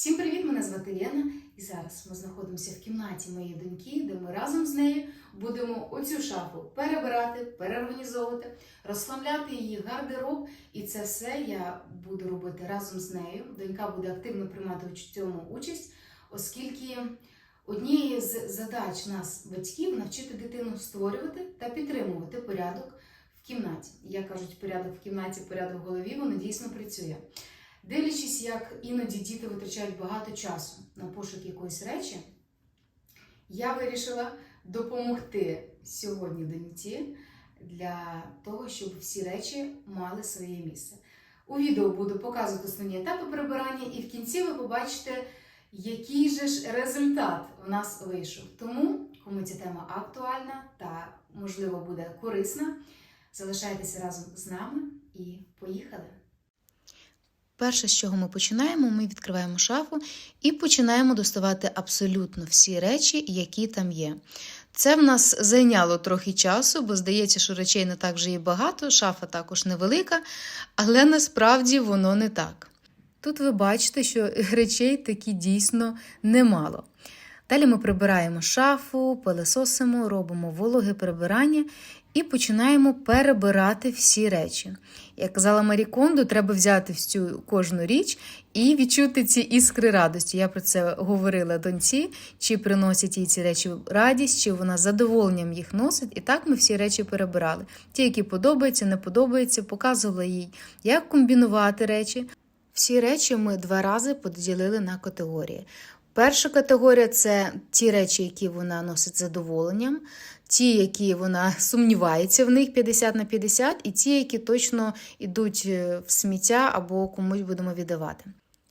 Всім привіт! Мене звати Лена, і зараз ми знаходимося в кімнаті моєї доньки, де ми разом з нею будемо оцю шафу перебирати, переорганізовувати, розхламляти її гардероб. І це все я буду робити разом з нею. Донька буде активно приймати в цьому участь, оскільки однією з задач нас, батьків, навчити дитину створювати та підтримувати порядок в кімнаті. Як кажуть, порядок в кімнаті, порядок в голові, воно дійсно працює. Дивлячись, як іноді діти витрачають багато часу на пошук якоїсь речі, я вирішила допомогти сьогодні доньці для того, щоб всі речі мали своє місце. У відео буду показувати основні етапи прибирання, і в кінці ви побачите, який же ж результат в нас вийшов. Тому, кому ця тема актуальна та, можливо, буде корисна, залишайтеся разом з нами і поїхали! Перше, з чого ми починаємо, ми відкриваємо шафу і починаємо доставати абсолютно всі речі, які там є. Це в нас зайняло трохи часу, бо здається, що речей не так вже і багато, шафа також невелика, але насправді воно не так. Тут ви бачите, що речей такі дійсно немало. Далі ми прибираємо шафу, пилесосимо, робимо вологе прибирання і починаємо перебирати всі речі. Як казала Марі Кондо, треба взяти всю кожну річ і відчути ці іскри радості. Я про це говорила доньці, чи приносять їй ці речі радість, чи вона з задоволенням їх носить. І так ми всі речі перебирали. Ті, які подобаються, не подобаються, показувала їй, як комбінувати речі. Всі речі ми два рази поділили на категорії. Перша категорія це ті речі, які вона носить з задоволенням, ті, які вона сумнівається в них 50 на 50, і ті, які точно йдуть в сміття або комусь будемо віддавати.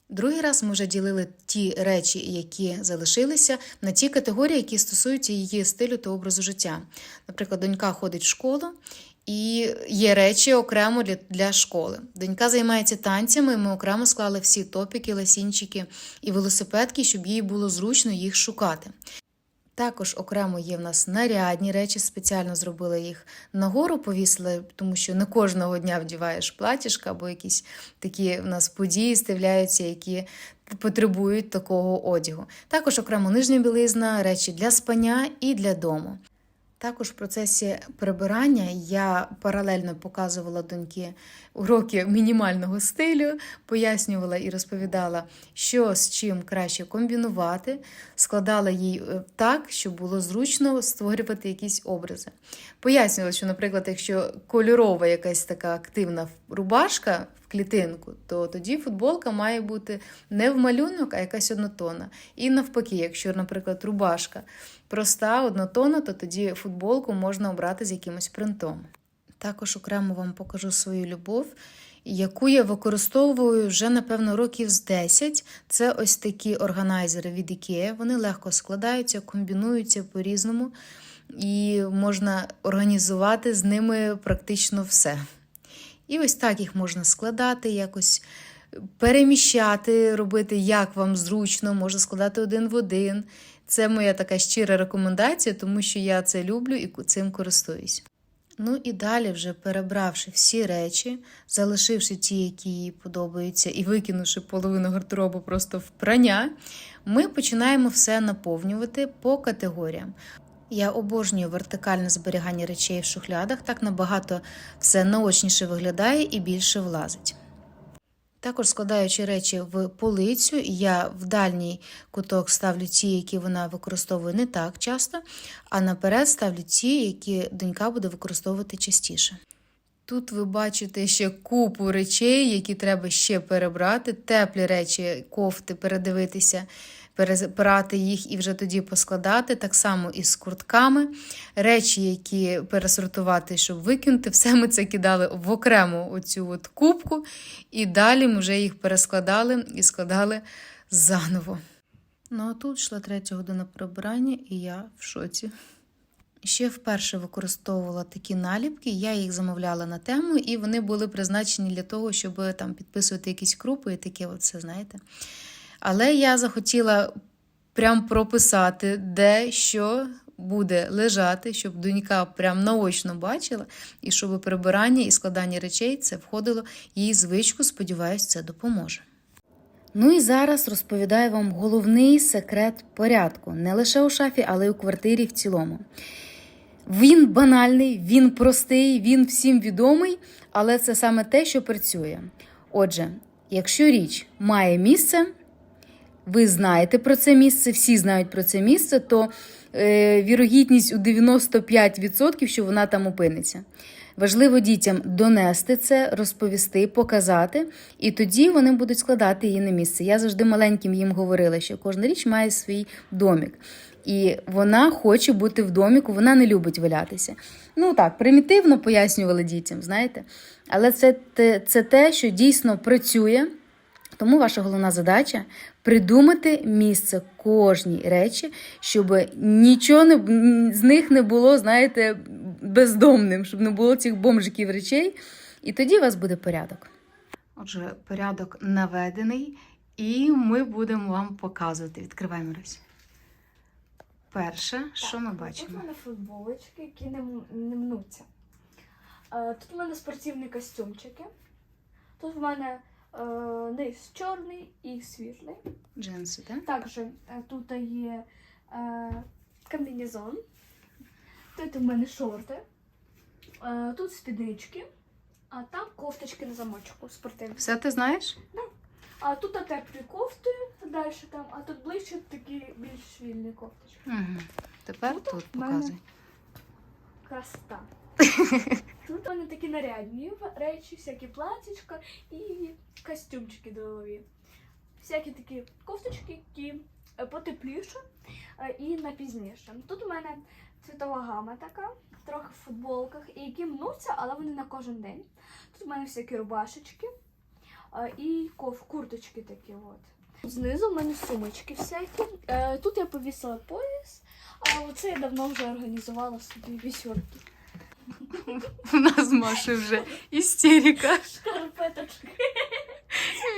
Другий раз ми вже ділили ті речі, які залишилися, на ті категорії, які стосуються її стилю та образу життя. Наприклад, донька ходить в школу. І є речі окремо для, школи. Донька займається танцями, ми окремо склали всі топіки, ласінчики і велосипедки, щоб їй було зручно їх шукати. Також окремо є в нас нарядні речі, спеціально зробили їх нагору, повісили, тому що не кожного дня вдіваєш платіжка або якісь такі в нас події з'являються, які потребують такого одягу. Також окремо нижня білизна, речі для спання і для дому. Також в процесі прибирання я паралельно показувала доньки уроки мінімального стилю, пояснювала і розповідала, що з чим краще комбінувати, складала їй так, щоб було зручно створювати якісь образи. Пояснювала, що, наприклад, якщо кольорова якась така активна рубашка клітинку, то тоді футболка має бути не в малюнок, а якась однотонна. І навпаки, якщо, наприклад, рубашка проста, однотонна, то тоді футболку можна обрати з якимось принтом. Також окремо вам покажу свою любов, яку я використовую вже, напевно, років з 10. Це ось такі органайзери від IKEA. Вони легко складаються, комбінуються по-різному, і можна організувати з ними практично все. І ось так їх можна складати, якось переміщати, робити, як вам зручно, можна складати один в один. Це моя така щира рекомендація, тому що я це люблю і цим користуюсь. Ну і далі, вже перебравши всі речі, залишивши ті, які їй подобаються, і викинувши половину гардеробу просто в прання, ми починаємо все наповнювати по категоріям. Я обожнюю вертикальне зберігання речей в шухлядах, так набагато все наочніше виглядає і більше влазить. Також складаючи речі в полицю, я в дальній куток ставлю ті, які вона використовує не так часто, а наперед ставлю ті, які донька буде використовувати частіше. Тут ви бачите ще купу речей, які треба ще перебрати, теплі речі, кофти, передивитися, перебирати їх і вже тоді поскладати. Так само і з куртками. Речі, які пересортувати, щоб викинути, все ми це кидали в окрему оцю от кубку, і далі ми вже їх перескладали і складали заново. Ну а тут йшла третя година прибирання, і я в шоці. Ще вперше використовувала такі наліпки, я їх замовляла на тему, і вони були призначені для того, щоб там підписувати якісь крупи і таке, оце, знаєте. Але я захотіла прям прописати, де що буде лежати, щоб донька прям наочно бачила, і щоб прибирання і складання речей це входило їй звичку, сподіваюсь, це допоможе. Ну і зараз розповідаю вам головний секрет порядку не лише у шафі, але й у квартирі в цілому. Він банальний, він простий, він всім відомий, але це саме те, що працює. Отже, якщо річ має місце, ви знаєте про це місце, всі знають про це місце, то е, вірогідність у 95%, що вона там опиниться. Важливо дітям донести це, розповісти, показати, і тоді вони будуть складати її на місце. Я завжди маленьким їм говорила, що кожна річ має свій домік. І вона хоче бути в доміку, вона не любить валятися. Ну так, примітивно пояснювала дітям, знаєте. Але це, це те, що дійсно працює. Тому ваша головна задача придумати місце кожній речі, щоб нічого не, з них не було, знаєте, бездомним, щоб не було цих бомжиків речей. І тоді у вас буде порядок. Отже, порядок наведений, і ми будемо вам показувати. Відкриваємо Русь. Перше, що ми бачимо? Тут у мене футболочки, які не, не мнуться. Е, Тут у мене спортивні костюмчики. Тут в мене низ чорний і світлий. Джинси, так? Також е, тут є е, комбінезон. Тут у мене шорти. Е, тут спіднички, а там кофточки на замочку спортивні. Все ти знаєш? А тут теплі кофти, далі там, а тут ближче такі більш вільні кофточки. Угу. Тепер Тут тут показуй. Красота. Тут мене такі нарядні речі, всякі платічка і костюмчики делові. Всякі такі кофточки, які е, потепліше е, і на пізніше. Тут у мене цвітова гама така, трохи в футболках, і які мнуться, але вони на кожен день. Тут у мене всякі рубашечки е, і курточки такі. от. Знизу в мене сумочки всякі. Тут я повісила пояс, а оце я давно вже організувала собі вісюрки. У нас з Машею вже істерика Шкарпеточки.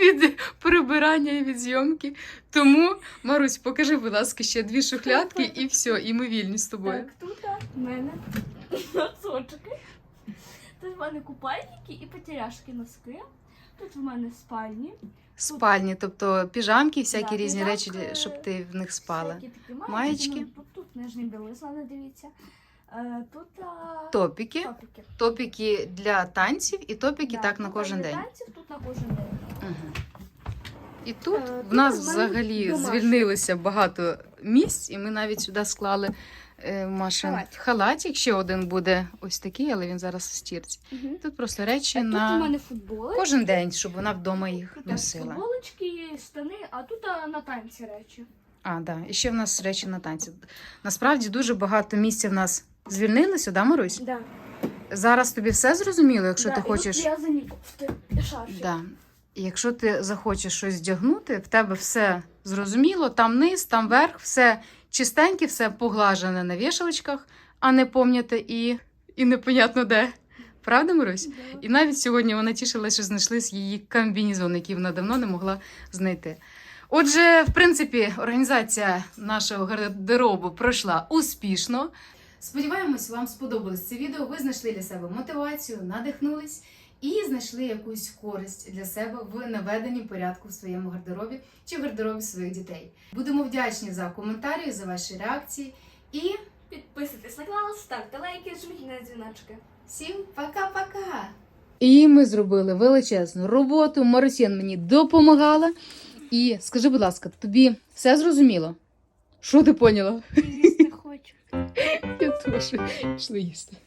від прибирання і від зйомки. Тому, Марусь, покажи, будь ласка, ще дві шухлядки і все, і ми вільні з тобою. Так, тут в мене носочки. Тут в мене купальники і потеряшки носки. Тут в мене спальні. Спальні, тобто піжамки, всякі Да, різні речі, щоб ти в них спала. Маєчки. Маєчки. Ну, Тут нижні білизна, дивіться. Е, Тут Топіки, топіки. топіки для танців і топіки Да, так на кожен для день. танців, тут на кожен день. Угу. І тут Е, в нас взагалі домашні. звільнилося багато місць, і ми навіть сюди склали е, Маша Халатик. халатик. Ще один буде ось такий, але він зараз в стірці. Угу. Тут просто речі Тут у мене футболочки. кожен день, щоб вона вдома їх носила. футболочки, штани, а тут на танці речі. А, да. І ще в нас речі на танці. Насправді дуже багато місця в нас звільнилося, да, Марусь? Да. Зараз тобі все зрозуміло, якщо да, ти і хочеш. Тут в'язані кофти і. Да. І Якщо ти захочеш щось вдягнути, в тебе все зрозуміло, там низ, там верх, все чистеньке, все поглажене на вішалочках, а не помняте і, і непонятно де. Правда, Марусь? Да. І навіть сьогодні вона тішилася, що знайшли її комбінезон, який вона давно не могла знайти. Отже, в принципі, організація нашого гардеробу пройшла успішно. Сподіваємось, вам сподобалось це відео. Ви знайшли для себе мотивацію, надихнулись і знайшли якусь користь для себе в наведенні порядку в своєму гардеробі чи в гардеробі своїх дітей. Будемо вдячні за коментарі, за ваші реакції. І Підписуйтесь на канал, ставте лайки, жміть на дзвіночки. всім пока-пока! І ми зробили величезну роботу. Марусін мені допомагала. І скажи, будь ласка, тобі все зрозуміло? Що ти поняла? Їсти хочу. Я теж пішли їсти.